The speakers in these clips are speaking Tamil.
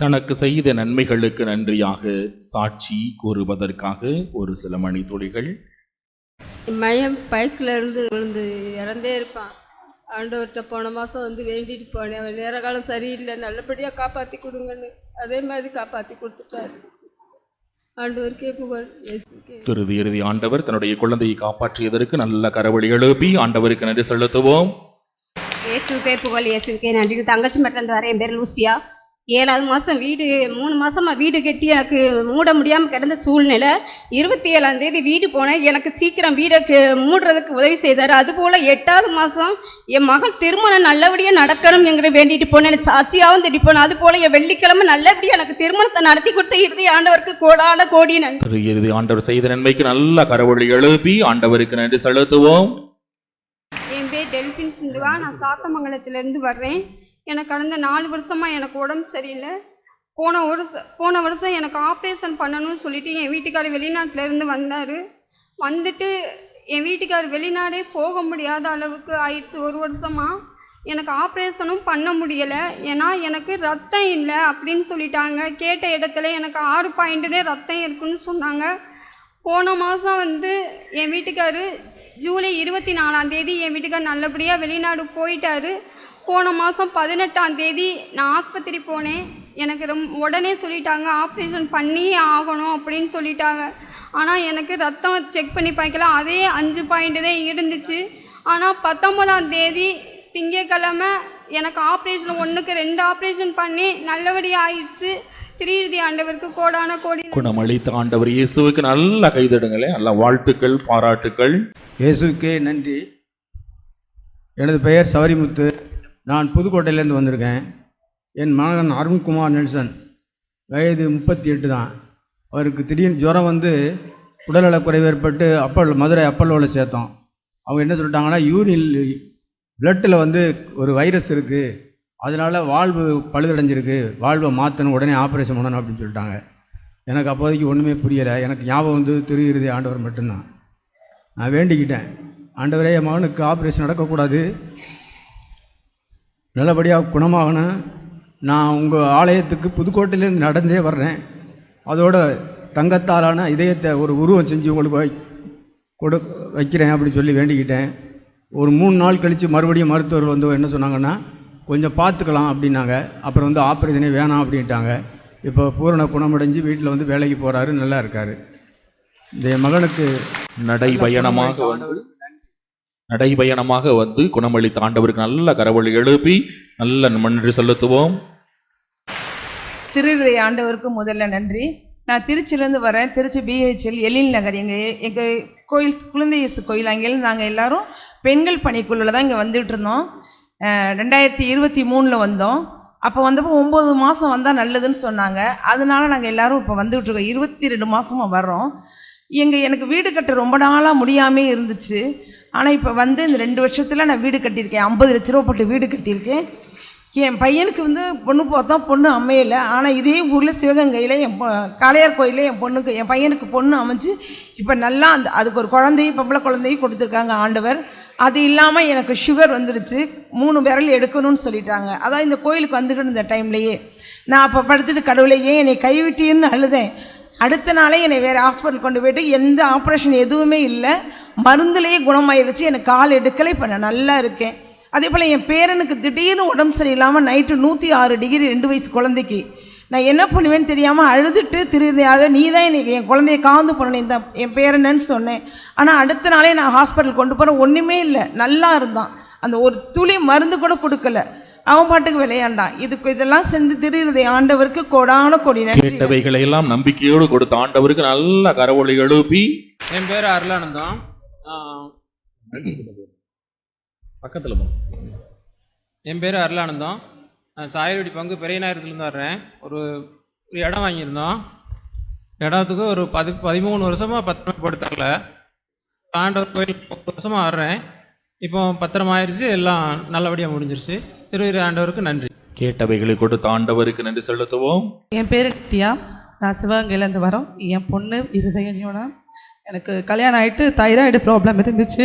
தனக்கு செய்த நன்மைகளுக்கு நன்றியாக சாட்சி கூறுவதற்காக ஒரு சில மணி துளிகள் மையன் பைக்கில் இருந்து விழுந்து இறந்தே இருப்பான். ஆண்டவர்கிட்ட போன மாதம் வந்து வேண்டிட்டு போனேன். அவன் நேர காலம் சரியில்லை. நல்லபடியாக காப்பாற்றி கொடுங்கன்னு. அதே மாதிரி காப்பாற்றி கொடுத்துட்டாரு. ஆண்டவருக்கே புகழ் இயேசுவுக்கே. திரு இறுதி. ஆண்டவர் தன்னுடைய குழந்தையை காப்பாற்றியதற்கு நல்ல கரவழி எழுப்பி ஆண்டவருக்கு நன்றி செலுத்துவோம். இயேசுக்கே புகழ் இயேசுக்கே நன்றி. தங்கச்சி மட்டிலேருந்து வரேன் என் பேர் லூசியா. ஏழாவது மாதம் வீடு மூணு மாதமாக வீடு கட்டி எனக்கு மூட முடியாமல் கிடந்த சூழ்நிலை. இருபத்தி ஏழாம் தேதி வீடு போனேன். எனக்கு சீக்கிரம் வீடை மூடுறதுக்கு உதவி செய்தார். அதுபோல் எட்டாவது மாதம் என் மகள் திருமணம் நல்லபடியாக நடக்கணும் என்கிற வேண்டிட்டு போனேன். எனக்கு சாட்சியாகவும் திட்டி போனேன். அதுபோல் என் வெள்ளிக்கிழமை நல்லபடியாக எனக்கு திருமணத்தை நடத்தி கொடுத்த இறுதி ஆண்டவருக்கு கோடான கோடி நன்றி. இறுதி ஆண்டவர் செய்த நன்மைக்கு நல்ல கரவழி எழுப்பி ஆண்டவருக்கு நன்றி செலுத்துவோம். என் பேர் டெல்பின் சிந்துவா. நான் சாத்தமங்கலத்திலேருந்து வர்றேன். எனக்கு கடந்த நாலு வருஷமாக எனக்கு உடம்பு சரியில்லை. போன வருஷம் போன வருஷம் எனக்கு ஆப்ரேஷன் பண்ணணும்னு சொல்லிட்டு என் வீட்டுக்காரர் வெளிநாட்டிலேருந்து வந்தார். வந்துட்டு என் வீட்டுக்காரர் வெளிநாடே போக முடியாத அளவுக்கு ஆயிடுச்சு ஒரு வருஷமாக எனக்கு ஆப்ரேஷனும் பண்ண முடியலை. ஏன்னா எனக்கு ரத்தம் இல்லை அப்படின்னு சொல்லிட்டாங்க. கேட்ட இடத்துல எனக்கு ஆறு பாயிண்ட்டுதே தான் ரத்தம் இருக்குன்னு சொன்னாங்க. போன மாதம் வந்து என் வீட்டுக்காரு ஜூலை இருபத்தி நாலாம் தேதி என் வீட்டுக்கார் நல்லபடியாக வெளிநாடு போயிட்டாரு. போன மாதம் பதினெட்டாம் தேதி நான் ஆஸ்பத்திரி போனேன். எனக்கு ரொம்ப உடனே சொல்லிட்டாங்க ஆப்ரேஷன் பண்ணியே ஆகணும் அப்படின்னு சொல்லிட்டாங்க. ஆனால் எனக்கு ரத்தம் செக் பண்ணி பார்க்கல. அதே அஞ்சு பாயிண்ட் தான் இருந்துச்சு. ஆனால் பத்தொன்பதாம் தேதி திங்கக்கிழமை எனக்கு ஆப்ரேஷன் ஒன்றுக்கு ரெண்டு ஆப்ரேஷன் பண்ணி நல்லபடியாக ஆயிடுச்சு. திரியிறுதி ஆண்டவருக்கு கோடான கோடி குணமளித்த ஆண்டவர் இயேசுவுக்கு நல்ல கைதடுங்களே. நல்ல வாழ்த்துக்கள் பாராட்டுக்கள். இயேசுக்கே நன்றி. எனது பெயர் சவரிமுத்து. நான் புதுக்கோட்டையிலேருந்து வந்திருக்கேன். என் மகன் அருண்குமார் நெல்சன் வயது முப்பத்தி எட்டு தான். அவருக்கு திடீர்னு ஜுரம் வந்து உடல்நலக்குறைவு ஏற்பட்டு அப்பல் மதுரை அப்பல்லோவில் சேர்த்தோம். அவங்க என்ன சொல்லிட்டாங்கன்னா யூரின் பிளட்டில் வந்து ஒரு வைரஸ் இருக்குது அதனால் வாழ்வு பழுதடைஞ்சிருக்கு. வாழ்வை மாற்றணும் உடனே ஆப்ரேஷன் பண்ணணும் அப்படின்னு சொல்லிட்டாங்க. எனக்கு அப்போதைக்கு ஒன்றுமே புரியலை. எனக்கு ஞாபகம் வந்து திரு இறுதி ஆண்டவர் மட்டும்தான். நான் வேண்டிக்கிட்டேன். ஆண்டவரே என் மகனுக்கு ஆப்ரேஷன் நடக்கக்கூடாது. நல்லபடியாக குணமாகணும். நான் உங்கள் ஆலயத்துக்கு புதுக்கோட்டையிலேருந்து நடந்தே வர்றேன். அதோட தங்கத்தாலான இதயத்தை ஒரு உருவம் செஞ்சு உங்களுக்கு வை கொடு வைக்கிறேன் அப்படின்னு சொல்லி வேண்டிக்கிட்டேன். ஒரு மூணு நாள் கழித்து மறுபடியும் மருத்துவர் வந்து என்ன சொன்னாங்கன்னா கொஞ்சம் பார்த்துக்கலாம் அப்படின்னாங்க. அப்புறம் வந்து ஆப்ரேஷனே வேணாம் அப்படின்ட்டாங்க. இப்போ பூரண குணமடைஞ்சு வீட்டில் வந்து வேலைக்கு போகிறாரு நல்லா இருக்கார். இந்த என் மகனுக்கு நடைபயணமாக வந்து நடைபயணமாக வந்து குணமளித்த ஆண்டவருக்கு நல்ல கரவழி எழுப்பி நல்ல நன்றி செலுத்துவோம். திருவிழை ஆண்டவருக்கு முதல்ல நன்றி. நான் திருச்சியிலேருந்து வரேன். திருச்சி பிஹெச்எல் எழில் நகர். எங்கள் எங்கள் கோயில் குழந்தை இயேசு கோயில். அங்கே நாங்கள் எல்லோரும் பெண்கள் பணிக்குள்ளில் தான் இங்கே வந்துட்டு இருந்தோம். ரெண்டாயிரத்தி இருபத்தி மூணில் வந்தோம். அப்போ வந்தப்போ ஒம்பது மாதம் வந்தால் நல்லதுன்னு சொன்னாங்க. அதனால நாங்கள் எல்லோரும் இப்போ வந்துகிட்ருக்கோம் இருபத்தி ரெண்டு மாதமாக வர்றோம். எங்கள் எனக்கு வீடு கட்ட ரொம்ப நாளாக முடியாமே இருந்துச்சு. ஆனால் இப்போ வந்து இந்த ரெண்டு வருஷத்தில் நான் வீடு கட்டியிருக்கேன். ஐம்பது லட்ச ரூபா போட்டு வீடு கட்டியிருக்கேன். என் பையனுக்கு வந்து பொண்ணு பார்த்தோம் பொண்ணு அமையலை. ஆனால் இதே ஊரில் சிவகங்கையில் என் காளையார் கோயிலில் என் பொண்ணுக்கு என் பையனுக்கு பொண்ணு அமைஞ்சு இப்போ நல்லா அந்த அதுக்கு ஒரு குழந்தையும் பொம்பளை குழந்தையும் கொடுத்துருக்காங்க ஆண்டவர். அது இல்லாமல் எனக்கு சுகர் வந்துடுச்சு மூணு விரல் எடுக்கணும்னு சொல்லிட்டாங்க. அதான் இந்த கோயிலுக்கு வந்துக்கிட்டு இருந்த டைம்லையே நான் அப்போ படுத்துட்டு கடவுளையே என்னை கைவிட்டீன்னு அழுதேன். அடுத்த நாளே என்னை வேறு ஹாஸ்பிட்டல் கொண்டு போயிட்டு எந்த ஆப்ரேஷன் எதுவுமே இல்லை. மருந்துலேயே குணமாயிருச்சு. எனக்கு கால் எடுக்கலை. இப்போ நான் நல்லா இருக்கேன். அதே போல் என் பேரனுக்கு திடீர்னு உடம்பு சரியில்லாமல் நைட்டு நூற்றி ஆறு டிகிரி ரெண்டு வயசு குழந்தைக்கு. நான் என்ன பண்ணுவேன்னு தெரியாமல் அழுதுட்டு திருதி அதை நீ தான் எனக்கு என் குழந்தைய காந்து பண்ணணும் இந்த என் பேரனன்னு சொன்னேன். ஆனால் அடுத்த நாளே நான் ஹாஸ்பிட்டல் கொண்டு போகிறேன் ஒன்றுமே இல்லை. நல்லா இருந்தான். அந்த ஒரு துளி மருந்து கூட கொடுக்கல. அவன் பாட்டுக்கு விளையாண்டான். இதுக்கு இதெல்லாம் செஞ்சு திருதி ஆண்டவருக்கு கோடான கொடி நன்றி. கேட்டவைகளை எல்லாம் நம்பிக்கையோடு கொடுத்த ஆண்டவருக்கு நல்ல கரவொளி எழுப்பி. என் பேர் அருளானந்தம். பக்கத்தில் போ. என் பேர் அருளானந்தம். நான் சாயல்வடி பங்கு பெரியநாயகத்துலேருந்து வர்றேன். ஒரு ஒரு இடம் வாங்கியிருந்தோம். இடத்துக்கு ஒரு பதி பதிமூணு வருஷமாக தரல. ஆண்டவர் கோயில் ஒரு வருஷமாக வர்றேன். இப்போ பத்திரம் ஆயிடுச்சு எல்லாம் நல்லபடியாக முடிஞ்சிருச்சு. திருவிரு ஆண்டவருக்கு நன்றி. கேட்டவைகளை கொடுத்த ஆண்டவருக்கு நன்றி செலுத்துவோம். என் பேர் நித்யா. நான் சிவகங்கையிலேருந்து வரோம். என் பொண்ணு இருதயனியோனா எனக்கு கல்யாணம் ஆகிட்டு தைராய்டு ப்ராப்ளம் இருந்துச்சு.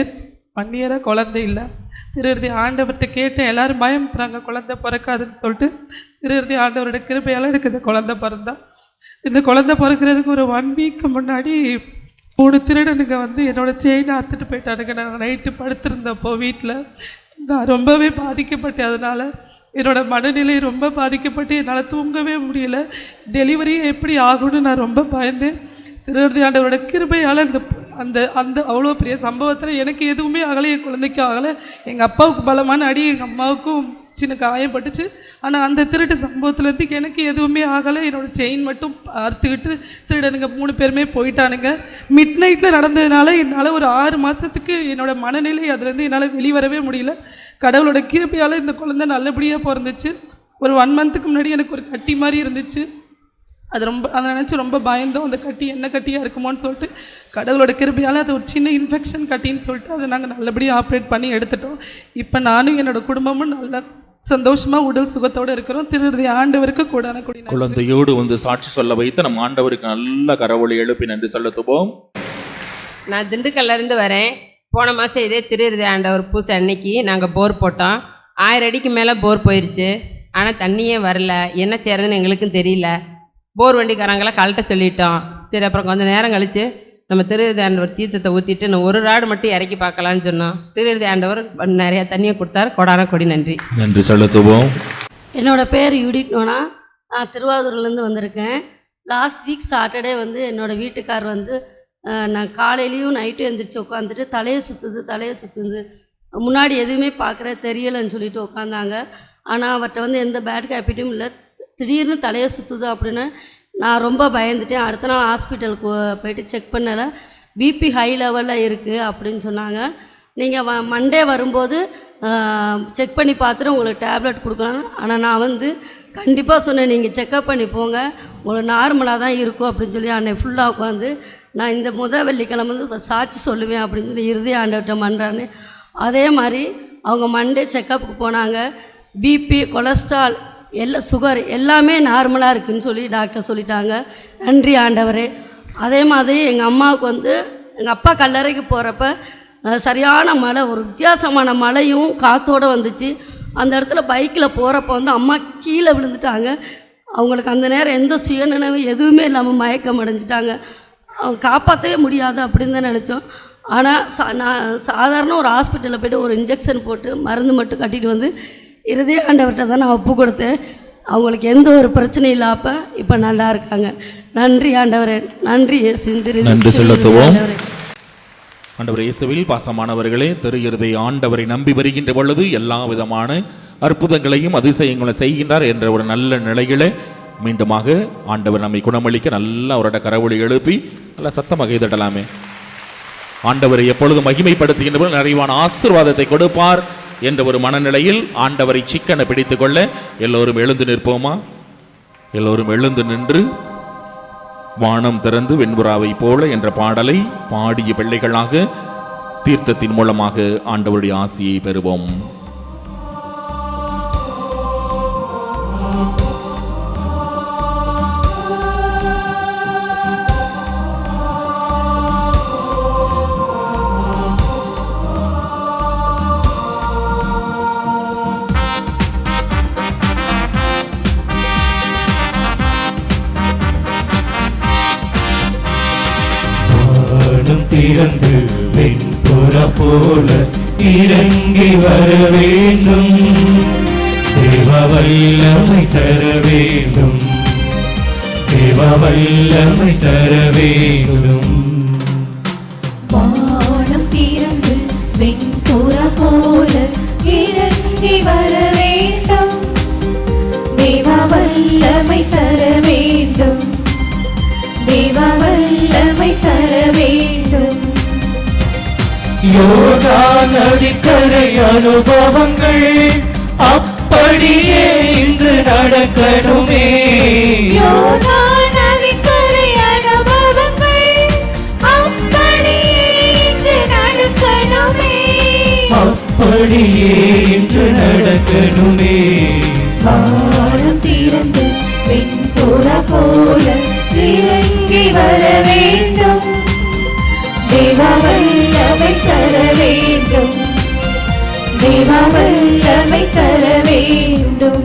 ஒன் இயராக குழந்தை இல்லை. திருவிருதி ஆண்டவர்கிட்ட கேட்டேன் எல்லாரும் பயமுத்துறாங்க குழந்தை பிறக்காதுன்னு சொல்லிட்டு திருவிருதி ஆண்டவரோட கிருபையால் எனக்கு இந்த குழந்தை பிறந்தா. இந்த குழந்தை பிறக்கிறதுக்கு ஒரு ஒன் வீக் முன்னாடி மூணு திருடனுங்க வந்து என்னோட செயினை அத்துட்டு போயிட்டானுங்க. நான் நைட்டு படுத்திருந்தப்போ வீட்டில் நான் ரொம்பவே பாதிக்கப்பட்டேன். அதனால் என்னோடய மனநிலை ரொம்ப பாதிக்கப்பட்டு என்னால் தூங்கவே முடியல. டெலிவரி எப்படி ஆகும்னு நான் ரொம்ப பயந்தேன். திருவருதி ஆண்டவரோட கிருபையால் அந்த அந்த அந்த அவ்வளோ பெரிய சம்பவத்தில் எனக்கு எதுவுமே ஆகலை என் குழந்தைக்கும் ஆகலை எங்கள் அப்பாவுக்கு பலமான அடி எங்கள் அம்மாவுக்கும் சின்ன காயம் பட்டுச்சு. ஆனால் அந்த திருட்டு சம்பவத்துலேருந்து எனக்கு எதுவுமே ஆகலை. என்னோடய செயின் மட்டும் அறுத்துக்கிட்டு திருடனுங்க மூணு பேருமே போயிட்டானுங்க. மிட் நைட்டில் நடந்ததுனால என்னால் ஒரு ஆறு மாதத்துக்கு என்னோடய மனநிலை அதுலேருந்து என்னால் வெளிவரவே முடியல. கடவுளோட கிருபையால் இந்த குழந்தை நல்லபடியாக பிறந்துச்சு. ஒரு ஒன் மந்த்துக்கு முன்னாடி எனக்கு ஒரு கட்டி மாதிரி இருந்துச்சு. அது ரொம்ப அதை நினச்சி ரொம்ப பயந்தோம். அந்த கட்டி என்ன கட்டியாக இருக்குமோன்னு சொல்லிட்டு கடவுளோட கிருபையால் அது ஒரு சின்ன இன்ஃபெக்ஷன் கட்டின்னு சொல்லிட்டு அதை நாங்கள் நல்லபடியாக ஆப்ரேட் பண்ணி எடுத்துட்டோம். இப்போ நானும் என்னோட குடும்பமும் நல்லா சந்தோஷமாக உடல் சுகத்தோடு இருக்கிறோம். திருவிருதி ஆண்டவருக்கு கூடான குடி நன்றி. குழந்தையோடு வந்து சாட்சி சொல்ல வைத்து நம் ஆண்டவருக்கு நல்ல கரவொளி எழுப்பி நன்றி செலுத்துவோம். நான் திண்டுக்கல்ல இருந்து வரேன். போன மாதம் இதே திருவிருதி ஆண்டவர் பூசை அன்னைக்கு நாங்கள் போர் போட்டோம். ஆயிரம் அடிக்கு மேலே போர் போயிடுச்சு ஆனால் தண்ணியே வரல. என்ன செய்யறதுன்னு எங்களுக்கும் தெரியல. போர் வண்டிக்காரங்களை கழட்ட சொல்லிட்டோம். சரி அப்புறம் கொஞ்சம் நேரம் கழித்து நம்ம திருவிருதி ஆண்டவர் தீர்த்தத்தை ஊற்றிட்டு இன்னும் ஒரு ராடு மட்டும் இறக்கி பார்க்கலான்னு சொன்னோம் திருவிருதி ஆண்டவர் நிறையா தண்ணியை கொடுத்தாரு. கொடான கொடி நன்றி. நன்றி செலுத்துவோம். என்னோடய பேர் யூடிட் நோனா. நான் திருவாரூர்லேருந்து வந்திருக்கேன். லாஸ்ட் வீக் சாட்டர்டே வந்து என்னோடய வீட்டுக்கார் வந்து நான் காலையிலையும் நைட்டும் எந்திரிச்சு உட்காந்துட்டு தலையை சுற்றுது தலையை சுற்றுது முன்னாடி எதுவுமே பார்க்குற தெரியலைன்னு சொல்லிட்டு உட்காந்தாங்க. ஆனால் அவர்கிட்ட வந்து எந்த பேட் ஹேபிட்டும் இல்லை. திடீர்னு தலையை சுற்றுது அப்படின்னு நான் ரொம்ப பயந்துட்டேன். அடுத்த நாள் ஹாஸ்பிட்டலுக்கு போயிட்டு செக் பண்ணலை. பிபி ஹை லெவலில் இருக்குது அப்படின்னு சொன்னாங்க. நீங்கள் வ மண்டே வரும்போது செக் பண்ணி பார்த்துட்டு உங்களுக்கு டேப்லெட் கொடுக்கலாம். ஆனால் நான் வந்து கண்டிப்பாக சொன்னேன் நீங்கள் செக்கப் பண்ணி போங்க. உங்களுக்கு நார்மலாக தான் இருக்கும் அப்படின்னு சொல்லி அன்னை ஃபுல்லாக உட்காந்து நான் இந்த முத வெள்ளிக்கிழமை வந்து சாட்சி சொல்லுவேன் அப்படின்னு சொல்லி இறுதி ஆண்டவர்கிட்ட மன்றான்னு அதே மாதிரி அவங்க மண்டே செக்கப்புக்கு போனாங்க. பிபி கொலஸ்ட்ரால் எல்லா சுகர் எல்லாமே நார்மலாக இருக்குதுன்னு சொல்லி டாக்டர் சொல்லிட்டாங்க. நன்றி ஆண்டவரே. அதே மாதிரி எங்கள் அம்மாவுக்கு வந்து எங்கள் அப்பா கல்லறைக்கு போகிறப்ப சரியான மழை ஒரு வித்தியாசமான மழையும் காற்றோடு வந்துச்சு. அந்த இடத்துல பைக்கில் போகிறப்ப வந்து அம்மா கீழே விழுந்துட்டாங்க. அவங்களுக்கு அந்த நேரம் எந்த சுயநினைவு எதுவுமே இல்லாமல் மயக்கம் அடைஞ்சிட்டாங்க. அவங்க காப்பாற்றவே முடியாது அப்படின்னு தான் நினச்சோம். ஆனால் சா நான் சாதாரண ஒரு ஹாஸ்பிட்டலில் போய்ட்டு ஒரு இன்ஜெக்ஷன் போட்டு மருந்து மட்டும் கட்டிட்டு வந்து இறுதிய ஆண்டவர்கிட்ட தான் நான் ஒப்பு கொடுத்தேன். அவங்களுக்கு எந்த ஒரு பிரச்சனையும் இல்லாப்ப இப்போ நல்லா இருக்காங்க. நன்றி ஆண்டவரே. நன்றி சிந்திரி நன்றி செலுத்துவோம். ஆண்டவர் இயேசுவில் பாசமானவர்களே திரு இருதை ஆண்டவரை நம்பி வருகின்ற பொழுது எல்லா விதமான அற்புதங்களையும் அதிசயங்களையும் செய்கின்றார் என்ற ஒரு நல்ல நிலையிலே மீண்டுமாக ஆண்டவர் நம்மை குணமளிக்க நல்ல அவரோட கரவொளி எழுப்பி நல்ல சத்தமாக இதட்டலாமே ஆண்டவரை எப்பொழுது மகிமைப்படுத்துகின்ற நிறைவான ஆசீர்வாதத்தை கொடுப்பார். என்ற ஒரு மனநிலையில் ஆண்டவரை சிக்கனை பிடித்து கொள்ள எல்லோரும் எழுந்து நிற்போமா? எல்லோரும் எழுந்து நின்று வானம் திறந்து வெண்புறாவை போல என்ற பாடலை பாடிய பிள்ளைகளாக தீர்த்தத்தின் மூலமாக ஆண்டவருடைய ஆசியை பெறுவோம். போல இறங்கி வர வேண்டும். தேவ வல்லமை தர வேண்டும். தேவ வல்லமை தர வேண்டும். வானம் திறந்து வெண்புற போல இறங்கி வர வேண்டும். தேவ வல்லமை தர வேண்டும். தேவ வல்லமை தர வேண்டும். யோகா நதிக்கரை அனுபவங்கள் அப்படியே இன்று நடக்கணுமே யோர்தான் நதிக்கரை அனுபவங்கள் அப்படியே இன்று நடக்கணுமே. அப்படியே இன்று நடக்கணுமே வானம் திறந்து வெண்புறா போல இறங்கி வர வேண்டும் தர வேண்டும். தேவா தர வேண்டும்.